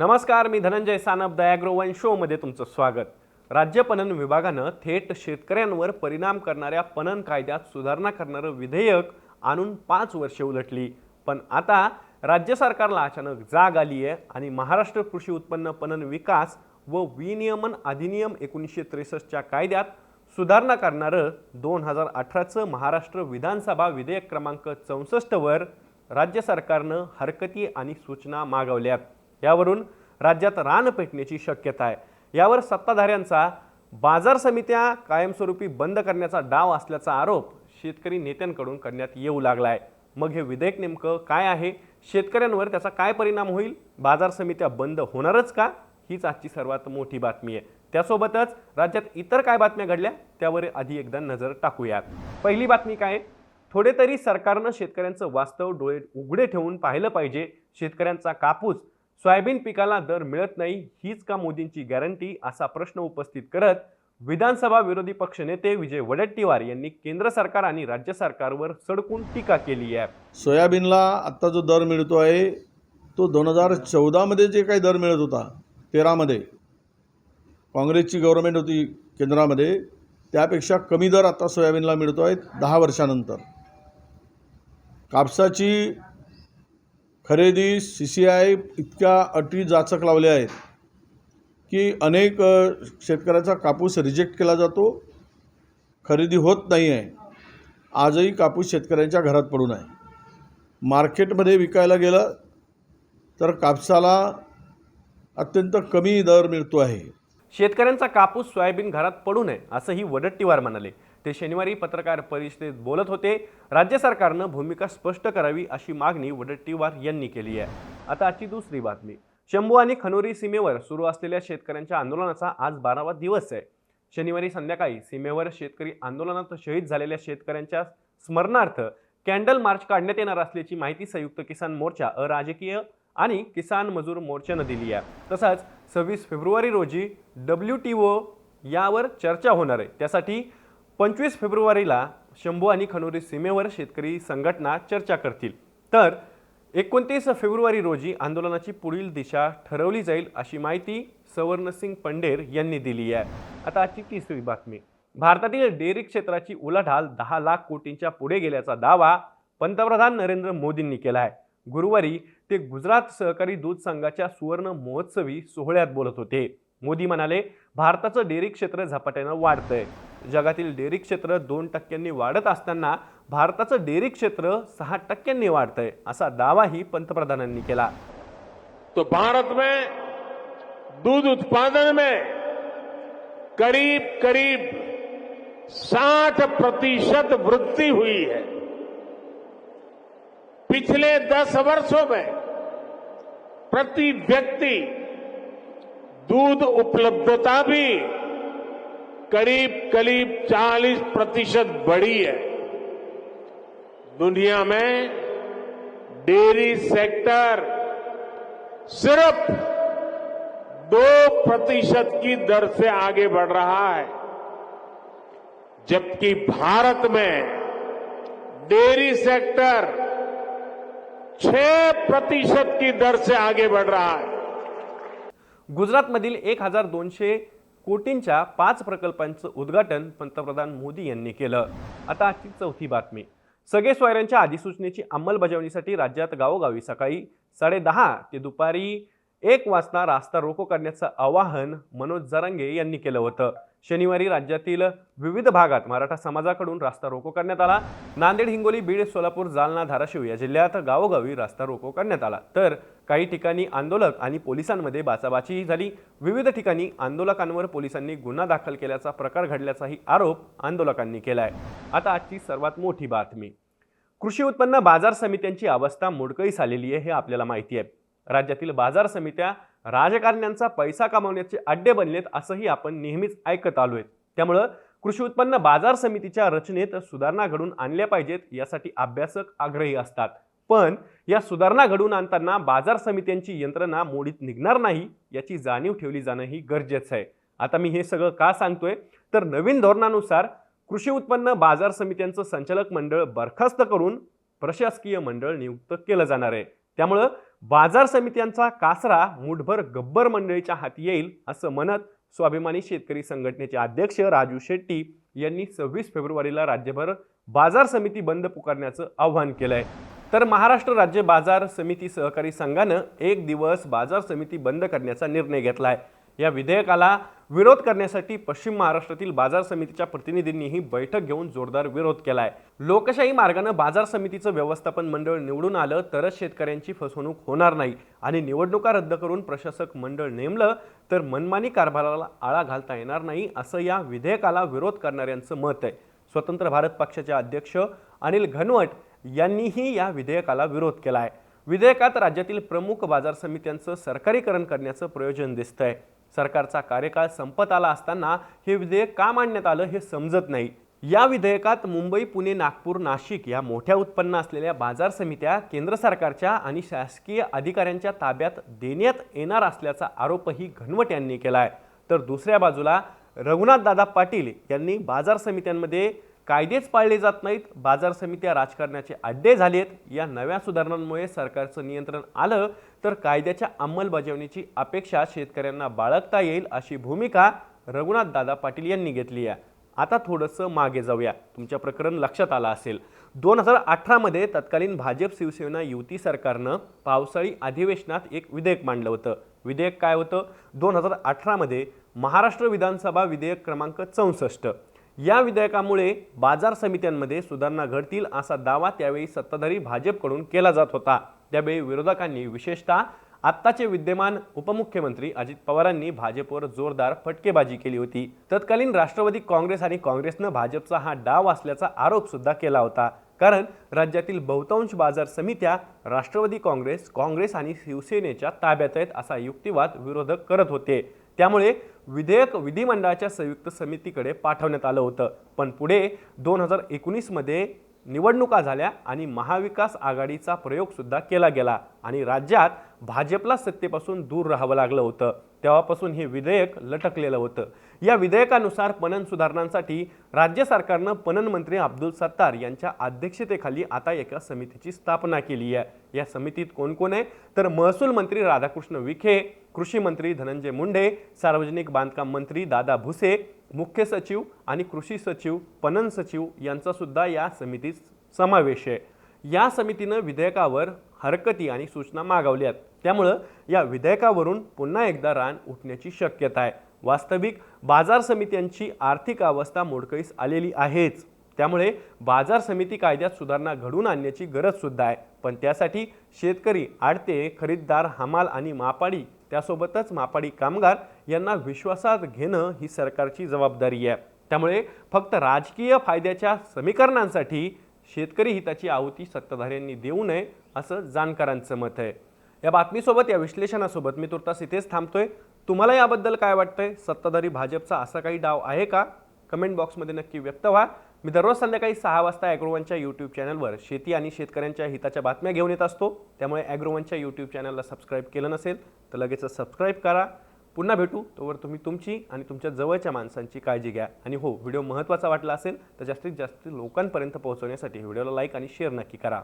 नमस्कार मी Dhananjay Sanap the agro one शोमध्ये तुमचं स्वागत. राज्य पणन विभागानं थेट शेतकऱ्यांवर परिणाम करणाऱ्या पणन कायद्यात सुधारणा करणारं विधेयक आणून पाच वर्षे उलटली. पण आता राज्य सरकारला अचानक जाग आली आहे आणि महाराष्ट्र कृषी उत्पन्न पणन विकास व विनियमन अधिनियम एकोणीसशे त्रेसष्टच्या कायद्यात सुधारणा करणारं दोन हजार अठराचं महाराष्ट्र विधानसभा विधेयक क्रमांक चौसष्टवर राज्य सरकारनं हरकती आणि सूचना मागवल्यात. यावरून राज्यात रान पेटण्याची शक्यता आहे. यावर सत्ताधाऱ्यांचा बाजार समित्या कायमस्वरूपी बंद करण्याचा डाव असल्याचा आरोप शेतकरी नेत्यांकडून करण्यात येऊ लागला आहे मग हे विधेयक नेमकं काय आहे? शेतकऱ्यांवर त्याचा काय परिणाम होईल? बाजार समित्या बंद होणारच का? हीच आजची सर्वात मोठी बातमी आहे. त्यासोबतच राज्यात इतर काय बातम्या घडल्या? त्यावर आधी एकदा नजर टाकूयात पहिली बातमी काय? थोडे तरी सरकारनं शेतकऱ्यांचं वास्तव डोळे उघडे ठेवून पाहिलं पाहिजे. शेतकऱ्यांचा कापूस सोयाबीन पिकाला दर मिळत नाही हीच का मोदींची गॅरंटी असा प्रश्न उपस्थित करत विधानसभा विरोधी पक्षनेते विजय वडेट्टीवार यांनी केंद्र सरकार आणि राज्य सरकारवर सडकून टीका केली आहे. सोयाबीनला आत्ता जो दर मिळतो आहे तो दोन हजार चौदामध्ये जे काही दर मिळत होता तेरामध्ये काँग्रेसची गव्हर्नमेंट होती केंद्रामध्ये त्यापेक्षा कमी दर आता सोयाबीनला मिळतो आहे दहा वर्षानंतर. कापसाची खरेदी सी सी आय इतक्या अटी जाचक लावल्या आहेत की अनेक शेतकऱ्याचा कापूस रिजेक्ट केला जातो खरेदी होत नाही आहे. आजही कापूस शेतकऱ्यांच्या घरात पडून आहे. मार्केटमध्ये विकायला गेलं तर कापसाला अत्यंत कमी दर मिळतो आहे. शेतकऱ्यांचा कापूस सोयाबीन घरात पडू नये असंही वडट्टीवार म्हणाले. ते शनिवारी पत्रकार परिषदेत बोलत होते. राज्य सरकारनं भूमिका स्पष्ट करावी अशी मागणी वडट्टीवार यांनी केली आहे. आता आजची दुसरी बातमी. शंभू आणि खनोरी सीमेवर सुरू असलेल्या शेतकऱ्यांच्या आंदोलनाचा आज बारावा दिवस आहे. शनिवारी संध्याकाळी सीमेवर शेतकरी आंदोलनात शहीद झालेल्या शेतकऱ्यांच्या स्मरणार्थ कॅन्डल मार्च काढण्यात येणार असल्याची माहिती संयुक्त किसान मोर्चा अराजकीय आणि किसान मजूर मोर्चानं दिली आहे. तसंच सव्वीस फेब्रुवारी रोजी डब्ल्यू टी ओ यावर चर्चा होणार आहे. त्यासाठी पंचवीस फेब्रुवारीला शंभू आणि खनोरी सीमेवर शेतकरी संघटना चर्चा करतील. तर एकोणतीस फेब्रुवारी रोजी आंदोलनाची पुढील दिशा ठरवली जाईल अशी माहिती सवर्णसिंग पंडेर यांनी दिली आहे. आता आजची तिसरी बातमी. भारतातील डेअरी क्षेत्राची उलाढाल दहा लाख कोटींच्या पुढे गेल्याचा दावा पंतप्रधान नरेंद्र मोदींनी केला आहे. गुरुवारी ते गुजरात सहकारी दूध संघाच्या सुवर्ण महोत्सवी सोहळ्यात बोलत होते. मोदी म्हणाले भारताचं डेअरी क्षेत्र झपाट्यानं वाढतंय. जगातील डेअरी क्षेत्र दोन टक्क्यांनी वाढत असताना भारताचं डेअरी क्षेत्र सहा टक्क्यांनी वाढतंय असा दावाही पंतप्रधानांनी केला. तो भारत में दूध उत्पादन में करीब करीब साठ प्रतिशत वृद्धि हुई है। पिछले दस वर्षों में प्रति व्यक्ति दूध उपलब्धता भी करीब करीब 40 प्रतिशत बढ़ी है। दुनिया में डेयरी सेक्टर सिर्फ़ दो प्रतिशत की दर से आगे बढ़ रहा है, जबकि भारत में डेयरी सेक्टर छह प्रतिशत की दर से आगे बढ़ रहा है। गुजरात गुजरातमधील एक हज़ार दोनशे कोटींच्या पाच प्रकल्पांचं उद्घाटन पंतप्रधान मोदी यांनी केलं. आता आजची चौथी बातमी. सगळे सोयऱ्यांच्या अधिसूचनेची अंमलबजावणीसाठी राज्यात गावोगावी सकाळी साडेदहा ते दुपारी एक वाजता रास्ता रोको करण्याचं आवाहन मनोज जरांगे यांनी केलं होतं. शनिवारी राज्यातील विविध भागात मराठा समाजाकडून रास्ता रोको करण्यात आला. नांदेड हिंगोली बीड सोलापूर जालना धाराशिव या जिल्ह्यात गावोगावी रास्ता रोको करण्यात आला. तर काही ठिकाणी आंदोलक आणि पोलिसांमध्ये बाचाबाची झाली. विविध ठिकाणी आंदोलकांवर पोलिसांनी गुन्हा दाखल केल्याचा प्रकार घडल्याचाही आरोप आंदोलकांनी केला आहे आता आजची सर्वात मोठी बातमी. कृषी उत्पन्न बाजार समित्यांची अवस्था मोडकळीस आलेली आहे हे आपल्याला माहिती आहे. राज्यातील बाजार समित्या राजकारण्यांचा पैसा कमावण्याचे अड्डे बनलेत असंही आपण नेहमीच ऐकत आलो आहेत त्यामुळं कृषी उत्पन्न बाजार समितीच्या रचनेत सुधारणा घडून आणल्या पाहिजेत यासाठी अभ्यासक आग्रही असतात. पण या सुधारणा घडवून आणताना बाजार समित्यांची यंत्रणा मोडीत निघणार नाही याची जाणीव ठेवली जाणं ही गरजेचं आहे. आता मी हे सगळं का सांगतोय? तर नवीन धोरणानुसार कृषी उत्पन्न बाजार समित्यांचं संचालक मंडळ बरखास्त करून प्रशासकीय मंडळ नियुक्त केलं जाणार आहे. त्यामुळं बाजार समित्यांचा कासरा मुठभर गब्बर मंडळीच्या हाती येईल असं म्हणत स्वाभिमानी शेतकरी संघटनेचे अध्यक्ष राजू शेट्टी यांनी सव्वीस फेब्रुवारीला राज्यभर बाजार समिती बंद पुकारण्याचं आव्हान आहे तर महाराष्ट्र राज्य बाजार समिती सहकारी संघानं एक दिवस बाजार समिती बंद करण्याचा निर्णय घेतला आहे या विधेयकाला विरोध करण्यासाठी पश्चिम महाराष्ट्रातील बाजार समितीच्या प्रतिनिधींनीही बैठक घेऊन जोरदार विरोध केला आहे लोकशाही मार्गानं बाजार समितीचं व्यवस्थापन मंडळ निवडून आलं तरच शेतकऱ्यांची फसवणूक होणार नाही आणि निवडणुका रद्द करून प्रशासक मंडळ नेमलं तर मनमानी कारभाराला आळा घालता येणार नाही असं या विधेयकाला विरोध करणाऱ्यांचं मत आहे. स्वतंत्र भारत पक्षाचे अध्यक्ष अनिल घनवट यांनीही या विधेयकाला विरोध केला आहे विधेयकात राज्यातील प्रमुख बाजार समित्यांचं सरकारीकरण करण्याचं प्रयोजन दिसतंय. सरकारचा कार्यकाळ संपत आला असताना हे विधेयक का मांडण्यात आलं हे समजत नाही. या विधेयकात मुंबई पुणे नागपूर नाशिक या मोठ्या उत्पन्न असलेल्या बाजार समित्या केंद्र सरकारच्या आणि शासकीय अधिकाऱ्यांच्या ताब्यात देण्यात येणार असल्याचा आरोपही घनवट यांनी केला आहे तर दुसऱ्या बाजूला रघुनाथदादा पाटील यांनी बाजार समित्यांमध्ये कायदेच पाळले जात नाहीत. बाजार समित्या राजकारणाचे अड्डे झालेत. या नव्या सुधारणांमुळे सरकारचं नियंत्रण आलं तर कायद्याच्या अंमलबजावणीची अपेक्षा शेतकऱ्यांना बाळगता येईल अशी भूमिका रघुनाथ दादा पाटील यांनी घेतली आहे. आता थोडंसं मागे जाऊया. तुमच्या प्रकरण लक्षात आलं असेल. दोन हजार अठरामध्ये तत्कालीन भाजप शिवसेना युती सरकारनं पावसाळी अधिवेशनात एक विधेयक मांडलं होतं. विधेयक काय होतं? दोन हजार अठरामध्ये महाराष्ट्र विधानसभा विधेयक क्रमांक चौसष्ट. या विधेयकामुळे बाजार समित्यांमध्ये सुधारणा घडतील असा दावा त्यावेळी सत्ताधारी भाजपकडून केला जात होता. त्यावेळी विरोधकांनी विशेषतः आत्ताचे विद्यमान उपमुख्यमंत्री अजित पवारांनी भाजपवर जोरदार फटकेबाजी केली होती. तत्कालीन राष्ट्रवादी काँग्रेस आणि काँग्रेसनं भाजपचा हा डाव असल्याचा आरोप सुद्धा केला होता. कारण राज्यातील बहुतांश बाजार समित्या राष्ट्रवादी काँग्रेस काँग्रेस आणि शिवसेनेच्या ताब्यात आहेत असा युक्तिवाद विरोधक करत होते. त्यामुळे विधेयक विधिमंडळाच्या संयुक्त समितीकडे पाठवण्यात आलं होतं. पण पुढे दोन हजार एकोणीसमध्ये निवडणुका झाल्या आणि महाविकास आघाडीचा प्रयोगसुद्धा केला गेला आणि राज्यात भाजपला सत्तेपासून दूर राहावं लागलं होतं. तेव्हापासून हे विधेयक लटकलेलं होतं. या विधेयकानुसार पणन सुधारणांसाठी राज्य सरकारनं पणन मंत्री अब्दुल सत्तार यांच्या अध्यक्षतेखाली आता एका समितीची स्थापना केली आहे. या समितीत कोण कोण आहे? तर महसूल मंत्री राधाकृष्ण विखे कृषी मंत्री धनंजय मुंडे सार्वजनिक बांधकाम मंत्री दादा भुसे मुख्य सचिव आणि कृषी सचिव पणन सचिव यांचासुद्धा या समितीत समावेश आहे. या समितीनं विधेयकावर हरकती आणि सूचना मागवल्यात त्यामुळं या विधेयकावरून पुन्हा एकदा रान उठण्याची शक्यता आहे. वास्तविक बाजार समित्यांची आर्थिक अवस्था मोडकळीस आलेली आहेच. त्यामुळे बाजार समिती कायद्यात सुधारणा घडून आणण्याची गरजसुद्धा आहे. पण त्यासाठी शेतकरी आडते खरीददार हमाल आणि मापाडी त्यासोबतच मापाडी कामगार यांना विश्वासात घेणं ही सरकारची जबाबदारी आहे. त्यामुळे फक्त राजकीय फायद्याच्या समीकरणांसाठी शेतकरी हिताची आहुती सत्ताधाऱ्यांनी देऊ नये असं जाणकारांचं मत आहे. या बातमीसोबत या विश्लेषणासोबत मी तुर्तास इथेच थांबतोय. तुम्हाला याबद्दल काय वाटतंय? सत्ताधारी भाजपचा असा काही डाव आहे का? कमेंट बॉक्समध्ये नक्की व्यक्त व्हा. मी दररोज संध्याकाळी सहा वाजता ॲग्रोवनच्या यूट्यूब चॅनलवर शेती आणि शेतकऱ्यांच्या हिताच्या बातम्या घेऊन येत असतो. त्यामुळे ॲग्रोवनच्या यूट्यूब चॅनलला सबस्क्राईब केलं नसेल तर लगेच सबस्क्राईब करा. पुन्हा भेटू. तोवर तुम्ही तुमची आणि तुमच्या जवळच्या माणसांची काळजी घ्या. आणि हो व्हिडिओ महत्त्वाचा वाटला असेल तर जास्तीत जास्त लोकांपर्यंत पोहोचवण्यासाठी व्हिडिओला लाईक आणि शेअर नक्की करा.